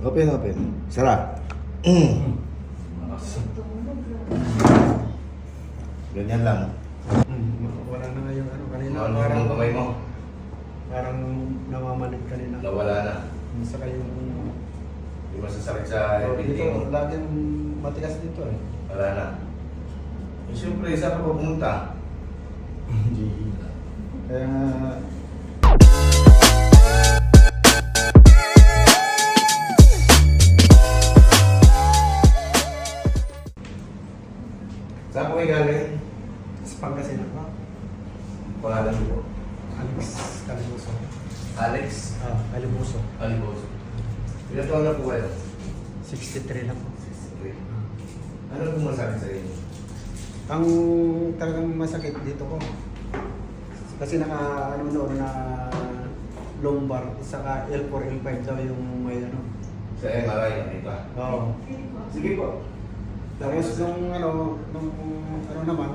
Open, open. Sara. Mm. Ganyan lang. Wala na nga yung ano kanina. Ano parang, yung kamay mo? parang namamanid kanina. Nawala na. Saka yung... Hindi masasakit sa Oh, everything mo. dito, laging matigas dito eh. Wala na. Eh, Siyempre, saan ka pumunta? Kaya Saan po kayo galing? sa Pangasinan ba? Pangalan mo po? Alex Calibuso. Alex Ah, Calibuso. Aliboso. Ilan taon na po kayo? 63 lang po. Ano po masakit sa inyo? Ang talagang masakit dito ko. Kasi naka ano noon na lumbar saka L4 L5 daw yung may ano. Sa MRI nakita. Oo. Sige po. Tapos nung ano, nung ano naman,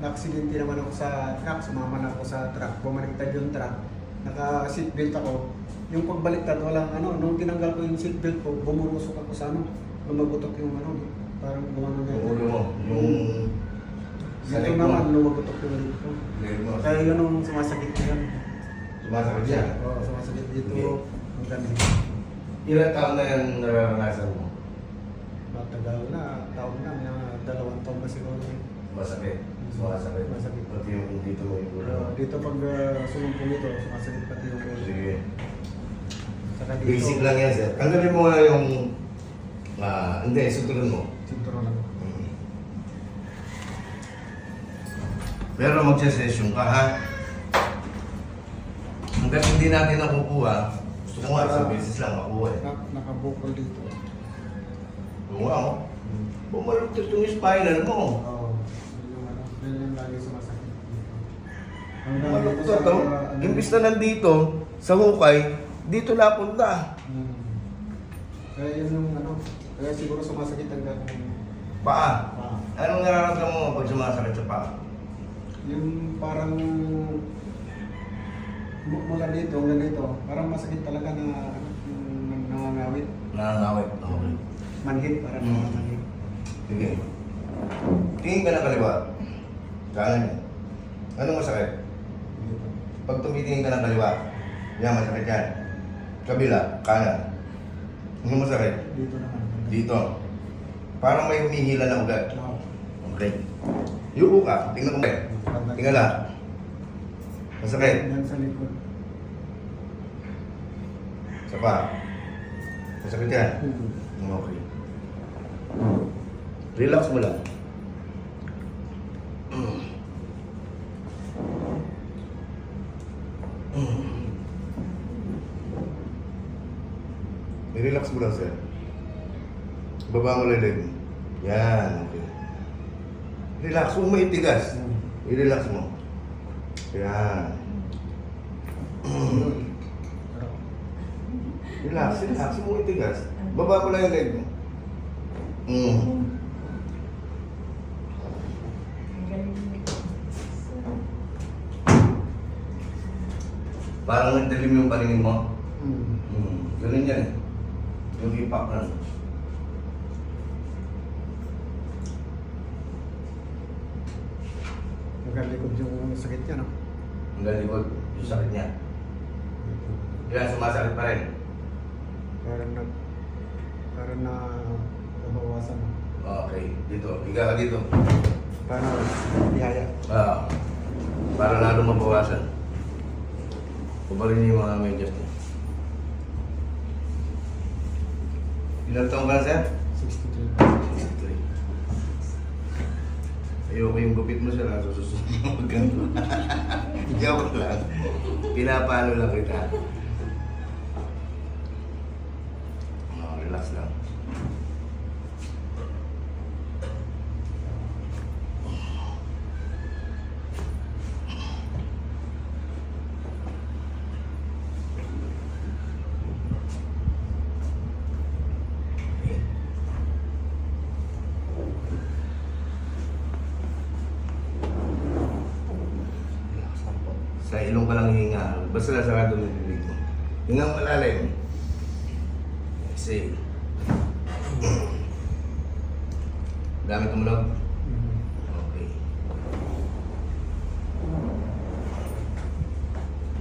na-accidente naman ako sa truck, sumama na ako sa truck, bumaliktad yung truck, naka-seatbelt ako. Yung pagbaliktad, walang ano, nung tinanggal ko yung seatbelt ko, bumurusok ako sa ano, lumagutok yung ano, parang gumano na Yung mo. Yung... Sa Dito naman, lumagutok yung leg ko. Mo. Kaya yun ang sumasakit na yan. Sumasakit siya. Oo, sumasakit dito. Ang ganun. Ilan taon na yan nararanasan mo? Matagal na, taon na, mga dalawang taon na siguro. Masakit. Sumasakit. Masakit. Pati yung dito mo yung ulo. Dito pag uh, sumumpong ito, sumasakit pati yung ulo. Sige. Saka dito, Basic lang yan, sir. Tanggalin mo nga yung... Ah, hindi, sutulan mo. Sinturon lang. Pero magsa-session ka, ha? Hanggang hindi natin nakukuha, gusto ko nga sa beses lang makuha eh. Na, nakabukol dito. Nga, oh. Bumaluktot yung spinal mo. Oo. Yun yung ano, yun yung lagi sumasakit. Hanggang dito Bumaluktot, sa, oh. ano, Imbis na nandito, sa hukay, dito napunta. Hmm. Kaya yun yung ano, kaya siguro sumasakit hanggang Paa. pa. Anong nararamdaman mo pag sumasakit sa paa? Yung parang mu- mula dito hanggang dito, parang masakit talaga na ano, yung nangangawit. Nangangawit. Okay. Manhid, parang Hmm. manhid. Sige. Tingin ka na kaliwa. Kanan yan. Anong masakit? Pag tumitingin ka ng kaliwa, yan masakit yan. Kabila, kanan. Anong masakit? Dito naman. Dito. Parang may humihila na ugat. Oo. Okay. Yuko ka. Tingnan mo. Tingnan lang. Masakit. Yan sa likod. Sa pa. Masakit yan. Hmm. Okay. Relax mo lang. I-relax mo lang, sir. Baba mo lang leg mo. Yan, okay. Relax, huwag maitigas. I-relax mo. Yan. Relax, relax, mo itigas. Baba mo lang yung leg mo. Mm. Parang nagdilim yung paningin mo. Hmm. Hmm. Ganun yan eh. Yung impact na. Nagkalikod yung sakit niya, no? Hanggang likod, yung sakit niya. Yan, sumasakit pa rin. Parang na, parang na nabawasan. Okay, dito. Higa ka dito. Parang biyaya. Ah, para lalo mabawasan. Kubalin niyo yung mga medyas niyo. Ilang taong ka na, sir? 63. 63. Ayoko yung gupit mo sir, susunod mo ganito. Joke lang. Pinapalo lang kita. Oh, relax lang. Relax lang po. Sa ilong ka lang hihinga. Basta nasarado yung bibig mo. Hingang malalim. Exhale. Dami tumunog? Okay.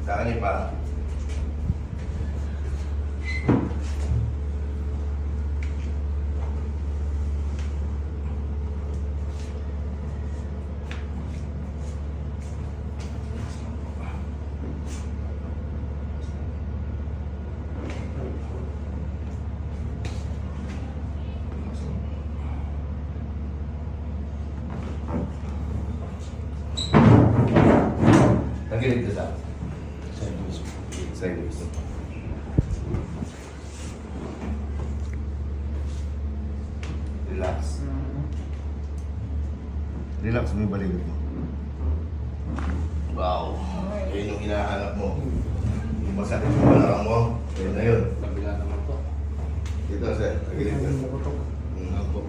Sa akin pa. Nagilig ka sa sideways. Relax. Relax mo yung balikat mo. Wow. Yan yung hinahanap mo. Yung masakit yung balakang mo. Yan na yun. Kabila naman po. Dito, sir. Nagilig ka. Opo.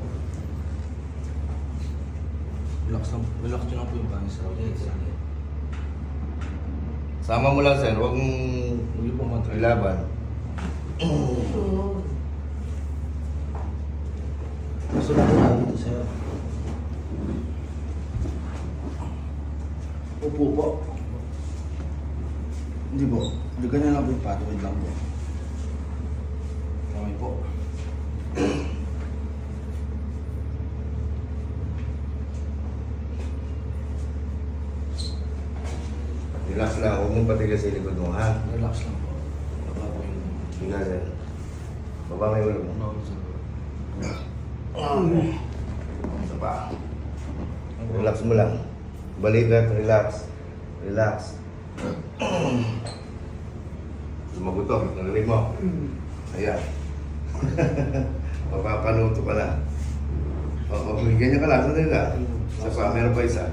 Relax lang. Relax nyo lang po yung bangis raw. Sige. Sama mo lang, sir. Huwag mong niyo po matry. ilaban. Gusto na lang dito sa'yo. Upo po. Hindi po. Hindi ganyan lang po yung pato. Wait lang po. Okay po. Relax lang. Huwag mong patigas sa likod mo, ha? Relax lang po. Baba po yung... Higa, sir. Baba mo yung ulo mo. Isa pa. Relax mo lang. Balikat, relax. Relax. Sumagot to. Narinig mo. Ayan. Mapapanuto ka na. O, o, ganyan ka lang. Sandali lang. Isa pa, meron pa isa.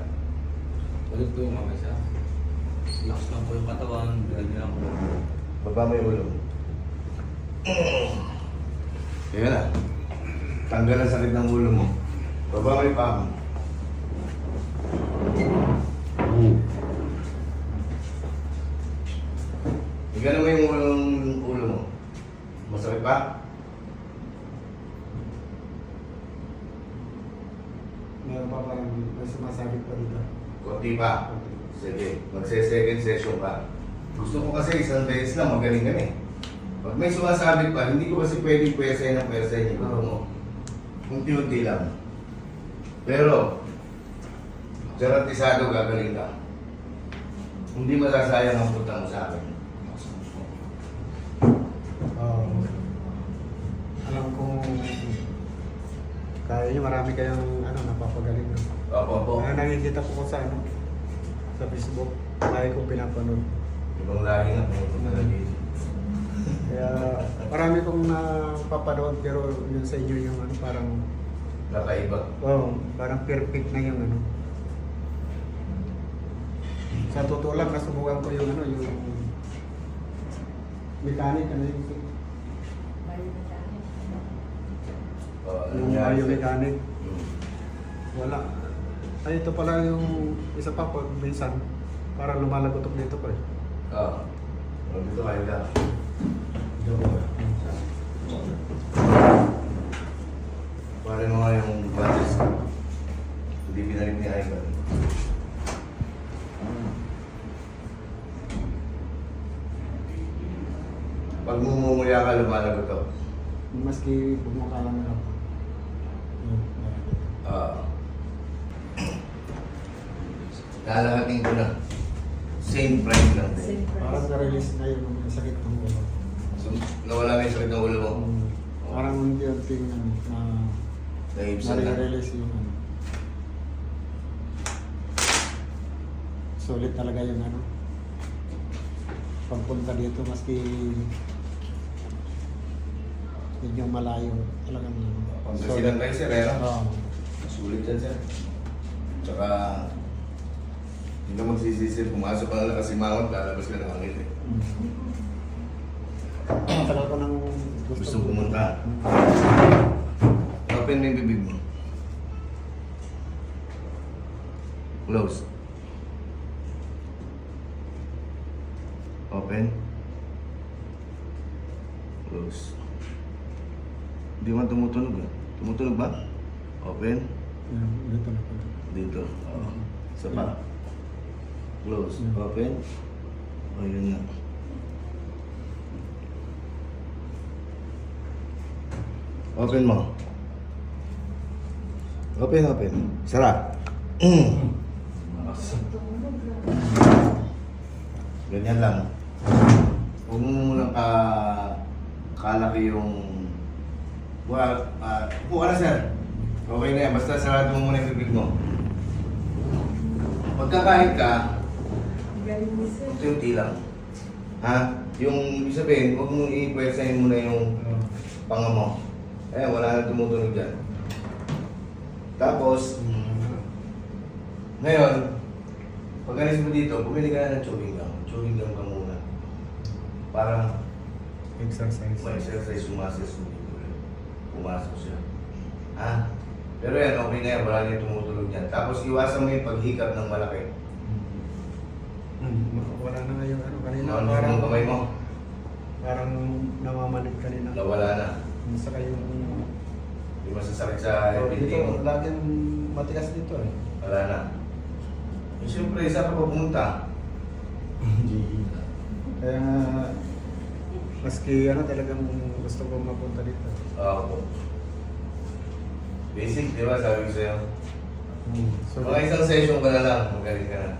Balik po yung mamay sa... Relax lang po yung katawan. Ganyan lang po. Baba mo yung ulo. Ayan na. Tanggal ang sakit ng ulo mo. Baba mo yung paa mo. Igano mo yung ulo, ulo mo. Masakit pa? Meron pa parang may sumasabit pa dito. Kunti pa. Sige, magse-second session ka. Gusto ko kasi isang beses lang magaling ka na eh. Pag may sumasabit pa, hindi ko kasi pwedeng pwersa ng pwersa yung gusto mo. Unti-unti lang. Pero, garantisado gagaling ka. Hindi masasayang ang punta mo sa akin. Po. Oo. alam kong kaya nyo, marami kayong ano, napapagaling. Opo, opo. Kaya nakikita ko ko sa ano, sa Facebook. Kaya ko pinapanood. Ibang lahi nga, pumunta na dito. Kaya marami kong napapanood pero yun sa inyo yung ano, parang, Nakaiba. oh, parang perfect na yung ano. Sa totoo lang, nasubukan ko yung ano, yung mechanic, ano yung, Uh, yung biomechanic. Wala. Ay, ito pala yung isa pa po, minsan, parang lumalagotok dito ko eh. Oo. Oh, dito kayo lang. Paano mo nga yung budget? Hindi pinalit ni Ivan. Pag mumumuya ka, lumalagot to. Maski bumukha lang na lang. Lalahating ko na. Same price lang din. Parang na-release na yun yung sakit ng ulo. So, nawala na yung sakit ng ulo mo. Um, parang unti-unting ano, na Naibsan na. na-release yung ano. Sulit talaga yung ano. Pagpunta dito, maski medyo malayo talagang ano. Pangasinan kayo sir, eh, no? Oo. Sulit yan sir. Tsaka, hindi ka magsisisi. Pumasok ka na lang kasi mangot, lalabas ka ng hangin eh. Tagal ko nang gusto. Pumunta. Open mo yung bibig mo. Close. Open. Close. Hindi man tumutunog eh. Tumutunog ba? Open. Yan, dito na po. Dito. Oo. Isa pa. Close. Mm. Open. O, yun na. Open mo. Open, open. Sara. Ganyan lang. Huwag mo munang ka kalaki yung Well, uh, upo ka na sir. Okay na yan. Basta sarado mo muna yung bibig mo. Pagkakain ka, unti-unti lang. Ha? Yung ibig sabihin, huwag mong i-pwersahin muna yung panga mo. Eh, wala na tumutunog dyan. Tapos, ngayon, pag alis mo dito, bumili ka na ng chewing gum. Chewing gum ka muna. Para Exercise. ma-exercise yung muscles mo dito. Pumasok siya. Ha? Pero yan, okay na yan. Wala na yung tumutulog yan. Tapos iwasan mo yung paghikap ng malaki. Hmm, wala na nga yung ano kanina. Ano parang, yung kamay mo? parang namamanid kanina. Nawala na. Saka yung... Hindi masasakit sa Oh, dito, mo. laging matigas dito eh. Wala na. Eh, siyempre, saan ka pupunta? Kaya nga, maski ano talagang gusto ko mapunta dito. Oo. Basic, di ba? Sabi ko sa'yo. Hmm. So, Mga isang session ka na lang, magaling ka na.